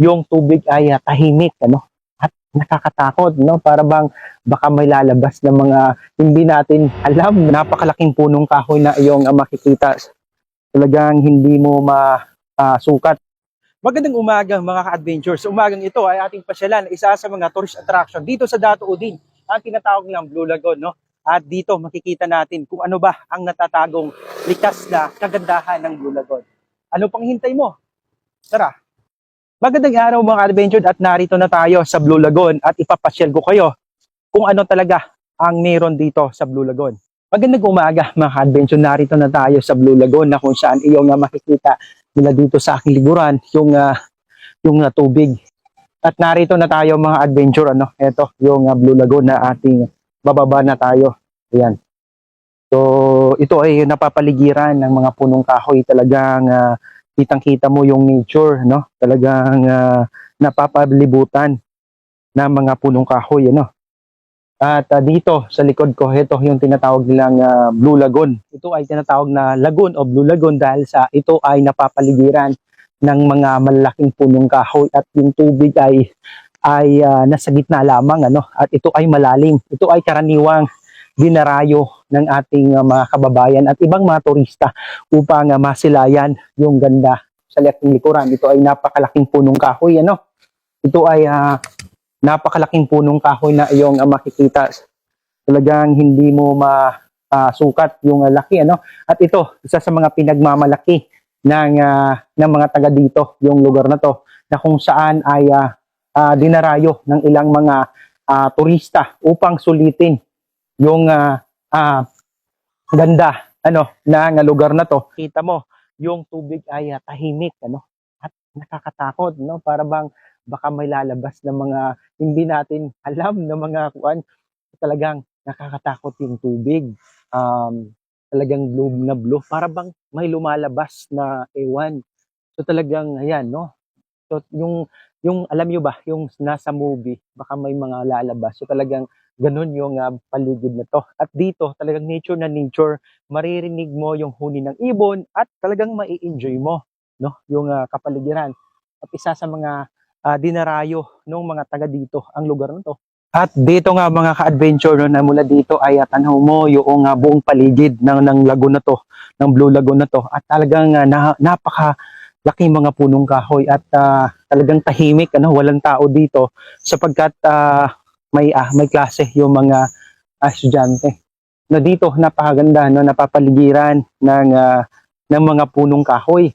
yung tubig ay ah, tahimik ano at nakakatakot no para bang baka may lalabas na mga hindi natin alam napakalaking punong kahoy na iyong ah, makikita talagang hindi mo masukat Magandang umaga mga ka-adventure. Sa umagang ito ay ating pasyalan isa sa mga tourist attraction dito sa Dato Udin, ang tinatawag nilang Blue Lagoon. No? At dito makikita natin kung ano ba ang natatagong likas na kagandahan ng Blue Lagoon. Ano pang hintay mo? Tara! Magandang araw mga adventure at narito na tayo sa Blue Lagoon at ipapasyal ko kayo kung ano talaga ang meron dito sa Blue Lagoon. Magandang umaga mga adventure narito na tayo sa Blue Lagoon na kung saan iyong nga makikita mula dito sa aking liguran yung ah, yung ah, tubig. At narito na tayo mga adventure ano. Ito yung ah, Blue Lagoon na ating bababa na tayo. Ayan. So ito ay napapaligiran ng mga punong kahoy talagang ah, kitang-kita mo yung nature no. Talagang ah, napapalibutan ng mga punong kahoy ano. At ah, dito sa likod ko, ito yung tinatawag nilang ah, Blue Lagoon. Ito ay tinatawag na lagoon o Blue Lagoon dahil sa ito ay napapaligiran ng mga malaking punong kahoy at yung tubig ay ay ah, nasa gitna lamang ano at ito ay malalim. Ito ay karaniwang dinarayo ng ating ah, mga kababayan at ibang mga turista upang ah, masilayan yung ganda sa laking likuran. Ito ay napakalaking punong kahoy ano. Ito ay ah, napakalaking punong kahoy na iyong ah, makikita. Talagang hindi mo masukat yung ah, laki ano. At ito, isa sa mga pinagmamalaki ng ah, ng mga taga dito, yung lugar na to, na kung saan ay ah, ah, dinarayo ng ilang mga ah, turista upang sulitin yung ah, ah, ganda ano ng lugar na to. Kita mo, yung tubig ay ah, tahimik ano at nakakatakot no? Para bang baka may lalabas na mga hindi natin alam na mga kuan talagang nakakatakot yung tubig. Um, talagang blue na blue. Para bang may lumalabas na ewan so talagang ayan no? So yung yung alam nyo ba yung nasa movie baka may mga lalabas so talagang ganun yung ah, paligid na to at dito talagang nature na nature maririnig mo yung huni ng ibon at talagang mai-enjoy mo no yung ah, kapaligiran at isa sa mga ah, dinarayo ng mga taga dito ang lugar na to. At dito nga mga ka-adventure no, na mula dito ay uh, tanaw mo yung ah, buong paligid ng, ng lagoon na to, ng Blue Lagoon na to. At talagang ah, na, napaka laking mga punong kahoy at ah, talagang tahimik, ano, walang tao dito sapagkat ah, may ah, may klase yung mga estudyante. Na dito napakaganda no napapaligiran ng ah, ng mga punong kahoy.